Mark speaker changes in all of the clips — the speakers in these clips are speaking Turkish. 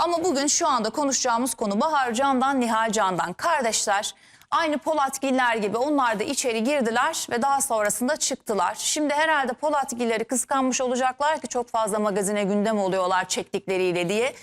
Speaker 1: Ama bugün şu anda konuşacağımız konu Bahar Can'dan Nihal Can'dan. Kardeşler aynı Polatgiller gibi onlar da içeri girdiler ve daha sonrasında çıktılar. Şimdi herhalde Polatgilleri kıskanmış olacaklar ki çok fazla magazine gündem oluyorlar çektikleriyle diye.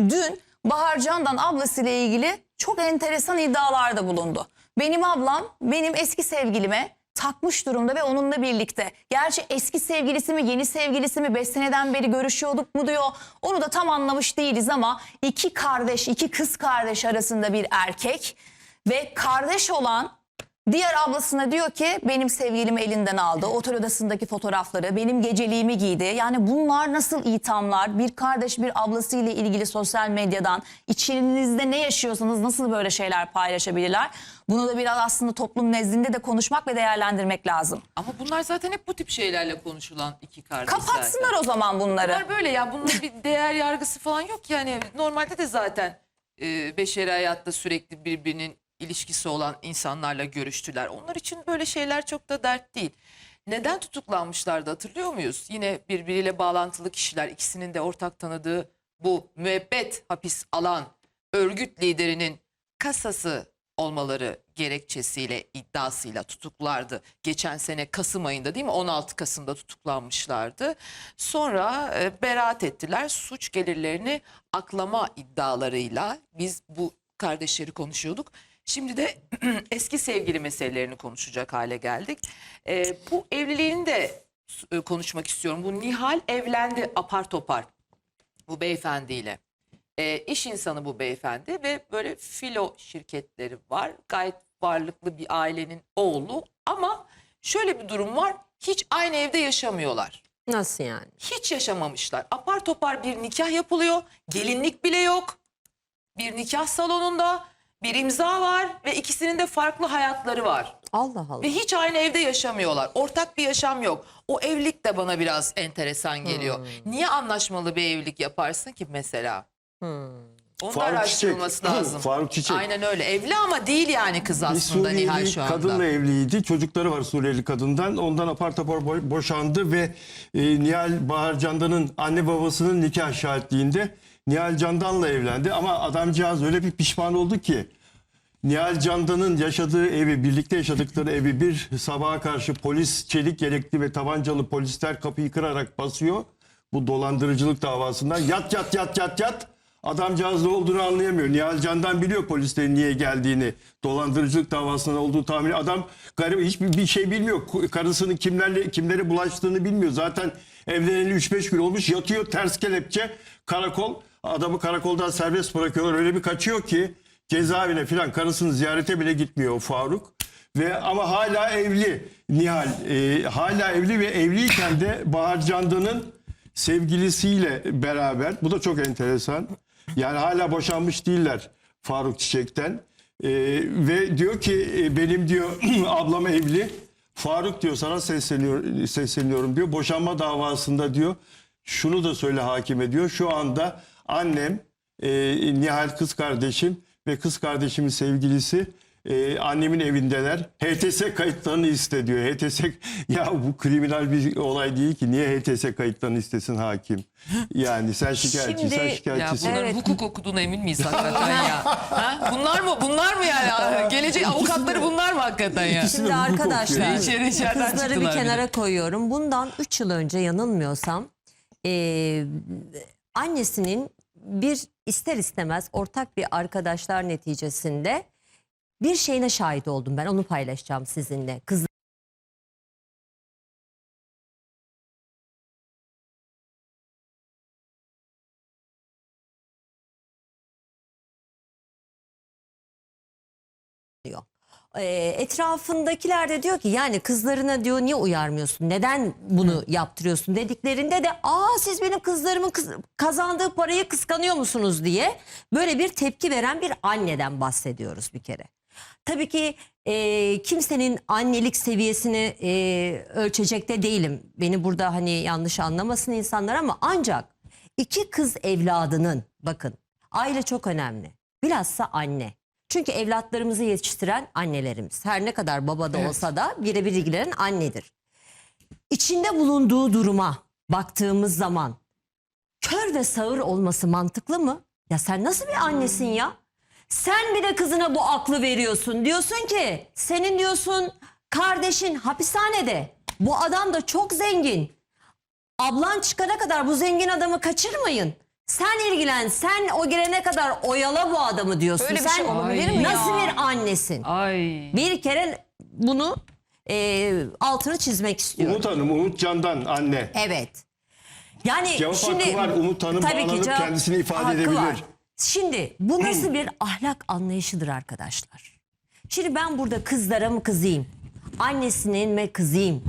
Speaker 1: Dün Bahar Can'dan ablasıyla ilgili çok enteresan iddialarda bulundu. Benim ablam benim eski sevgilime takmış durumda ve onunla birlikte. Gerçi eski sevgilisi mi yeni sevgilisi mi 5 seneden beri görüşüyorduk mu diyor. Onu da tam anlamış değiliz ama iki kardeş iki kız kardeş arasında bir erkek ve kardeş olan Diğer ablasına diyor ki benim sevgilimi elinden aldı. Otel odasındaki fotoğrafları, benim geceliğimi giydi. Yani bunlar nasıl ithamlar? Bir kardeş bir ablasıyla ilgili sosyal medyadan içerinizde ne yaşıyorsanız nasıl böyle şeyler paylaşabilirler? Bunu da biraz aslında toplum nezdinde de konuşmak ve değerlendirmek lazım.
Speaker 2: Ama bunlar zaten hep bu tip şeylerle konuşulan iki kardeş zaten.
Speaker 1: Kapatsınlar o zaman bunları.
Speaker 2: Bunlar böyle ya bunun bir değer yargısı falan yok yani normalde de zaten e, beşeri hayatta sürekli birbirinin ilişkisi olan insanlarla görüştüler. Onlar için böyle şeyler çok da dert değil. Neden tutuklanmışlardı hatırlıyor muyuz? Yine birbiriyle bağlantılı kişiler ikisinin de ortak tanıdığı bu müebbet hapis alan örgüt liderinin kasası olmaları gerekçesiyle iddiasıyla tutuklardı. Geçen sene Kasım ayında değil mi 16 Kasım'da tutuklanmışlardı. Sonra e, beraat ettiler. Suç gelirlerini aklama iddialarıyla biz bu kardeşleri konuşuyorduk. Şimdi de eski sevgili meselelerini konuşacak hale geldik. E, bu evliliğini de e, konuşmak istiyorum. Bu Nihal evlendi apar topar bu beyefendiyle. E, iş insanı bu beyefendi ve böyle filo şirketleri var. Gayet varlıklı bir ailenin oğlu ama şöyle bir durum var. Hiç aynı evde yaşamıyorlar.
Speaker 3: Nasıl yani?
Speaker 2: Hiç yaşamamışlar. Apar topar bir nikah yapılıyor. Gelinlik bile yok. Bir nikah salonunda bir imza var ve ikisinin de farklı hayatları var.
Speaker 3: Allah Allah.
Speaker 2: Ve hiç aynı evde yaşamıyorlar. Ortak bir yaşam yok. O evlilik de bana biraz enteresan geliyor. Niye anlaşmalı bir evlilik yaparsın ki mesela? Onun da
Speaker 4: Faruk
Speaker 2: araştırılması
Speaker 4: Çiçek.
Speaker 2: lazım.
Speaker 4: Faruk Çiçek.
Speaker 2: Aynen öyle. Evli ama değil yani kız
Speaker 4: Bir
Speaker 2: aslında Nihal
Speaker 4: Suriyeli
Speaker 2: şu anda.
Speaker 4: kadınla evliydi. Çocukları var Suriyeli kadından. Ondan apar topar bo- boşandı ve e, Nihal Bahar Candan'ın anne babasının nikah şahitliğinde Nihal Candan'la evlendi. Ama adamcağız öyle bir pişman oldu ki Nihal Candan'ın yaşadığı evi, birlikte yaşadıkları evi bir sabaha karşı polis çelik yelekli ve tabancalı polisler kapıyı kırarak basıyor. Bu dolandırıcılık davasından yat yat yat yat yat. Adamcağız ne olduğunu anlayamıyor. Nihal Candan biliyor polislerin niye geldiğini. Dolandırıcılık davasından olduğu tahmini. Adam garip hiçbir bir şey bilmiyor. Karısının kimlerle kimlere bulaştığını bilmiyor. Zaten evleneli 3-5 gün olmuş. Yatıyor ters kelepçe karakol. Adamı karakoldan serbest bırakıyorlar. Öyle bir kaçıyor ki cezaevine filan karısını ziyarete bile gitmiyor Faruk. Ve ama hala evli Nihal. Ee, hala evli ve evliyken de Bahar Candan'ın sevgilisiyle beraber. Bu da çok enteresan. Yani hala boşanmış değiller Faruk Çiçek'ten. Ee, ve diyor ki e, benim diyor ablam evli. Faruk diyor sana sesleniyor, sesleniyorum diyor. Boşanma davasında diyor şunu da söyle hakime diyor. Şu anda annem, e, Nihal kız kardeşim ve kız kardeşimin sevgilisi e, annemin evindeler. HTS kayıtlarını iste diyor. HTS ya bu kriminal bir olay değil ki. Niye HTS kayıtlarını istesin hakim? Yani sen şikayetçi, sen
Speaker 3: Şimdi-
Speaker 2: Ya
Speaker 4: şikayetçisin.
Speaker 2: bunların
Speaker 3: Evet.
Speaker 2: hukuk okuduğuna emin miyiz hakikaten ya? Ha? Bunlar mı? Bunlar mı yani? Gelecek avukatları bunlar mı hakikaten ya?
Speaker 4: İkisi de
Speaker 3: Şimdi
Speaker 4: hukuk okuyor.
Speaker 3: arkadaşlar
Speaker 2: İçeri içeriden
Speaker 3: kızları bir
Speaker 2: çıktılar
Speaker 3: kenara koyuyorum. Bundan 3 yıl önce yanılmıyorsam eee, annesinin bir ister istemez ortak bir arkadaşlar neticesinde bir şeyine şahit oldum ben. Onu paylaşacağım sizinle. Kız Ee, etrafındakiler de diyor ki yani kızlarına diyor niye uyarmıyorsun? Neden bunu yaptırıyorsun dediklerinde de aa siz benim kızlarımın kız- kazandığı parayı kıskanıyor musunuz diye böyle bir tepki veren bir anneden bahsediyoruz bir kere. Tabii ki e, kimsenin annelik seviyesini e, ölçecek de değilim. Beni burada hani yanlış anlamasın insanlar ama ancak iki kız evladının bakın aile çok önemli. Bilhassa anne. Çünkü evlatlarımızı yetiştiren annelerimiz. Her ne kadar baba da olsa da birebir ilgilenen annedir. İçinde bulunduğu duruma baktığımız zaman kör ve sağır olması mantıklı mı? Ya sen nasıl bir annesin ya? Sen bir de kızına bu aklı veriyorsun. Diyorsun ki senin diyorsun kardeşin hapishanede. Bu adam da çok zengin. Ablan çıkana kadar bu zengin adamı kaçırmayın. Sen ilgilen, sen o girene kadar oyala bu adamı diyorsun.
Speaker 1: Böyle bir
Speaker 3: sen
Speaker 1: şey olabilir mi
Speaker 3: nasıl
Speaker 1: ya?
Speaker 3: bir annesin?
Speaker 2: Ay.
Speaker 3: Bir kere bunu e, altını çizmek istiyorum.
Speaker 4: Umut Hanım, Umut Candan anne.
Speaker 3: Evet. Yani
Speaker 4: Cevap
Speaker 3: şimdi
Speaker 4: hakkı var. Umut Hanım
Speaker 3: tabii ki cevap
Speaker 4: kendisini ifade
Speaker 3: hakkı
Speaker 4: edebilir.
Speaker 3: var. Şimdi bu nasıl bir ahlak anlayışıdır arkadaşlar? Şimdi ben burada kızlara mı kızayım? Annesinin mi kızayım?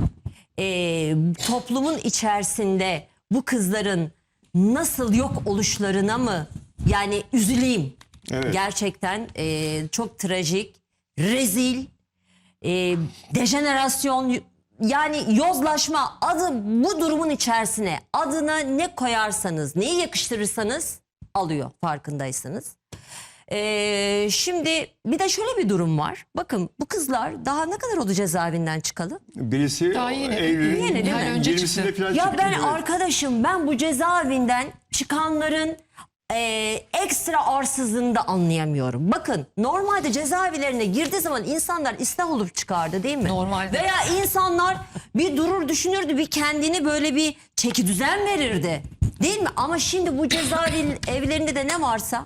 Speaker 3: Ee, toplumun içerisinde bu kızların nasıl yok oluşlarına mı yani üzüleyim?
Speaker 4: Evet.
Speaker 3: Gerçekten e, çok trajik, rezil, e, dejenerasyon yani yozlaşma adı bu durumun içerisine adına ne koyarsanız neyi yakıştırırsanız alıyor farkındaysanız. E, şimdi bir de şöyle bir durum var. Bakın bu kızlar daha ne kadar oldu cezaevinden çıkalı?
Speaker 4: Birisi
Speaker 2: Daha yeni.
Speaker 4: Eylül'ün
Speaker 3: Yeni değil mi?
Speaker 2: Önce
Speaker 4: 20'sinde
Speaker 2: çıktı.
Speaker 4: falan
Speaker 3: Ya
Speaker 4: çıktı.
Speaker 3: ben
Speaker 4: Evet.
Speaker 3: arkadaşım ben bu cezaevinden çıkanların e, ekstra arsızlığını da anlayamıyorum. Bakın normalde cezaevlerine girdiği zaman insanlar ıslah olup çıkardı değil mi?
Speaker 2: Normalde.
Speaker 3: Veya insanlar bir durur düşünürdü bir kendini böyle bir çeki düzen verirdi. Değil mi? Ama şimdi bu cezaevi evlerinde de ne varsa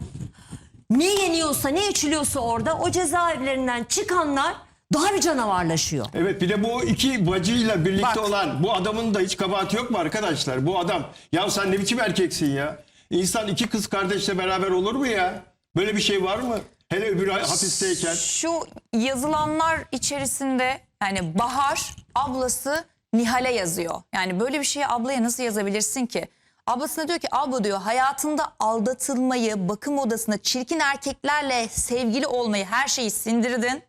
Speaker 3: ne yeniyorsa ne içiliyorsa orada o cezaevlerinden çıkanlar daha bir canavarlaşıyor.
Speaker 4: Evet bir de bu iki bacıyla birlikte
Speaker 1: Bak.
Speaker 4: olan bu adamın da hiç kabahati yok mu arkadaşlar? Bu adam ya sen ne biçim erkeksin ya? İnsan iki kız kardeşle beraber olur mu ya? Böyle bir şey var mı? Hele öbürü hapisteyken.
Speaker 1: Şu yazılanlar içerisinde yani Bahar ablası Nihal'e yazıyor. Yani böyle bir şeyi ablaya nasıl yazabilirsin ki? Ablasına diyor ki abla diyor hayatında aldatılmayı, bakım odasında çirkin erkeklerle sevgili olmayı her şeyi sindirdin.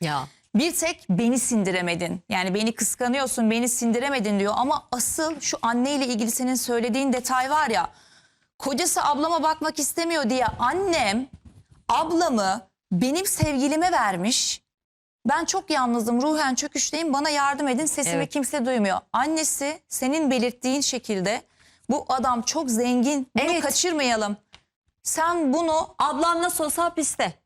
Speaker 3: Ya.
Speaker 1: Bir tek beni sindiremedin. Yani beni kıskanıyorsun, beni sindiremedin diyor. Ama asıl şu anneyle ilgili senin söylediğin detay var ya. Kocası ablama bakmak istemiyor diye annem ablamı benim sevgilime vermiş. Ben çok yalnızım, ruhen çöküşteyim. Bana yardım edin. Sesimi
Speaker 3: Evet.
Speaker 1: kimse duymuyor. Annesi senin belirttiğin şekilde bu adam çok zengin. Bunu
Speaker 3: Evet.
Speaker 1: kaçırmayalım. Sen bunu
Speaker 3: Ablam nasıl olsa hapiste.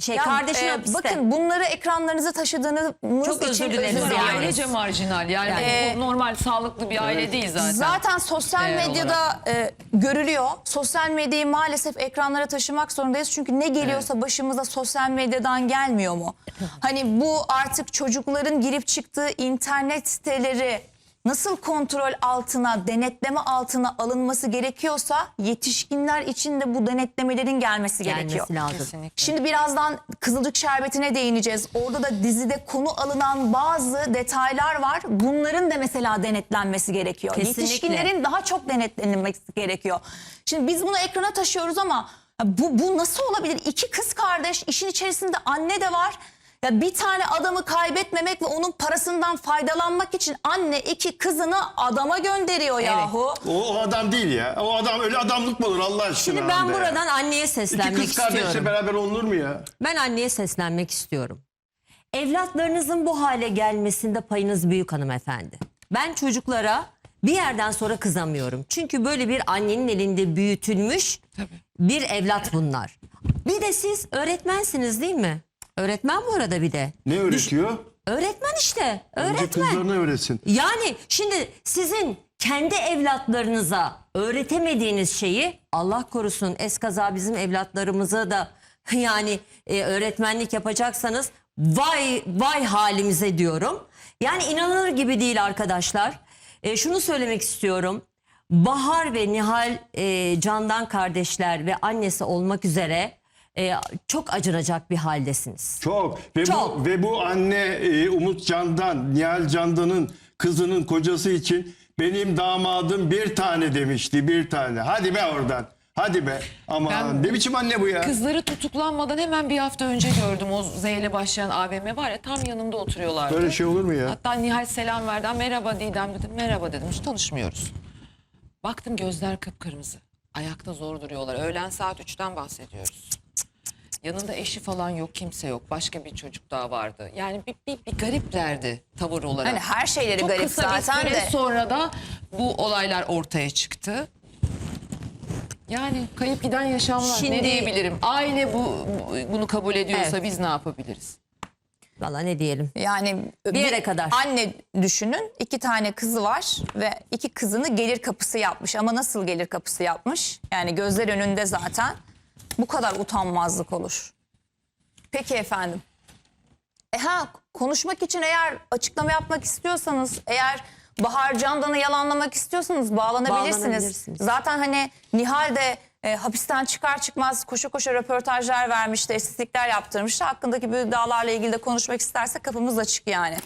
Speaker 3: Şey
Speaker 1: Ya,
Speaker 3: kardeşin
Speaker 1: e,
Speaker 3: hapiste.
Speaker 1: Bakın bunları ekranlarınıza taşıdığınız
Speaker 3: Çok özür dileriz yani.
Speaker 2: Ailece marjinal yani,
Speaker 1: Yani-
Speaker 2: bu normal sağlıklı bir aile değil zaten.
Speaker 1: Zaten sosyal
Speaker 2: Değer
Speaker 1: medyada e, görülüyor. Sosyal medyayı maalesef ekranlara taşımak zorundayız. Çünkü ne geliyorsa başımıza sosyal medyadan gelmiyor mu? Hani bu artık çocukların girip çıktığı internet siteleri nasıl kontrol altına, denetleme altına alınması gerekiyorsa yetişkinler için de bu denetlemelerin gelmesi gerekiyor.
Speaker 3: gelmesi lazım.
Speaker 2: Kesinlikle.
Speaker 1: Şimdi birazdan Kızılcık Şerbeti'ne değineceğiz. Orada da dizide konu alınan bazı detaylar var. Bunların da mesela denetlenmesi gerekiyor.
Speaker 3: Kesinlikle.
Speaker 1: Yetişkinlerin daha çok denetlenmesi gerekiyor. Şimdi biz bunu ekrana taşıyoruz ama bu, bu nasıl olabilir? İki kız kardeş işin içerisinde anne de var. Ya bir tane adamı kaybetmemek ve onun parasından faydalanmak için anne iki kızını adama gönderiyor yahu.
Speaker 4: O, o adam değil ya. O adam öyle adamlık mı olur Allah aşkına?
Speaker 3: Şimdi ben
Speaker 4: Hande ya?
Speaker 3: buradan anneye
Speaker 4: İki
Speaker 3: seslenmek
Speaker 4: kız kardeşle
Speaker 3: istiyorum.
Speaker 4: beraber olunur mu ya?
Speaker 3: Ben anneye seslenmek istiyorum. Evlatlarınızın bu hale gelmesinde payınız büyük hanımefendi. Ben çocuklara bir yerden sonra kızamıyorum. Çünkü böyle bir annenin elinde büyütülmüş bir evlat bunlar. Bir de siz öğretmensiniz değil mi? Öğretmen bu arada bir de.
Speaker 4: Ne öğretiyor?
Speaker 3: Öğretmen işte.
Speaker 4: Önce
Speaker 3: Öğretmen.
Speaker 4: kızlarına öğretsin.
Speaker 3: Yani şimdi sizin kendi evlatlarınıza öğretemediğiniz şeyi Allah korusun eskaza bizim evlatlarımıza da yani e, öğretmenlik yapacaksanız vay vay halimize diyorum. Yani inanılır gibi değil arkadaşlar. E, şunu söylemek istiyorum. Bahar ve Nihal e, Candan kardeşler ve annesi olmak üzere e, çok acınacak bir haldesiniz.
Speaker 4: Çok. Ve
Speaker 3: Çok.
Speaker 4: bu ve bu anne e, Umut Candan, Nihal Candan'ın kızının kocası için benim damadım bir tane demişti, bir tane. Hadi be oradan. Hadi be. Aman
Speaker 2: Ben-
Speaker 4: ne biçim anne bu ya?
Speaker 2: Kızları tutuklanmadan hemen bir hafta önce gördüm. O Z ile başlayan AVM var ya tam yanımda oturuyorlardı.
Speaker 4: Böyle şey olur mu ya?
Speaker 2: Hatta Nihal selam verdi. "Aa, Merhaba Didem dedim. Merhaba dedim. Hiç tanışmıyoruz. Baktım gözler kıpkırmızı. Ayakta zor duruyorlar. Öğlen saat 3'ten bahsediyoruz. Yanında eşi falan yok, kimse yok. Başka bir çocuk daha vardı. Yani bir, bir, bir gariplerdi tavır olarak.
Speaker 1: Hani her şeyleri
Speaker 2: Çok
Speaker 1: garip
Speaker 2: kısa bir
Speaker 1: zaten
Speaker 2: süre
Speaker 1: de.
Speaker 2: sonra da bu olaylar ortaya çıktı. Yani kayıp giden yaşamlar
Speaker 3: Şimdi-
Speaker 2: ne diyebilirim? Aile bu, bu- bunu kabul ediyorsa
Speaker 3: Evet.
Speaker 2: biz ne yapabiliriz?
Speaker 3: Valla ne diyelim.
Speaker 1: Yani
Speaker 3: Bir yere kadar.
Speaker 1: Anne düşünün iki tane kızı var ve iki kızını gelir kapısı yapmış. Ama nasıl gelir kapısı yapmış? Yani gözler önünde zaten. Bu kadar utanmazlık olur. Peki efendim. E ha konuşmak için eğer açıklama yapmak istiyorsanız eğer Bahar Candan'ı yalanlamak istiyorsanız bağlanabilirsiniz.
Speaker 3: Bağlanabilirsiniz.
Speaker 1: Zaten hani Nihal de e, hapisten çıkar çıkmaz koşa koşa röportajlar vermişti, estetikler yaptırmıştı. Hakkındaki bu iddialarla ilgili de konuşmak isterse kapımız açık yani.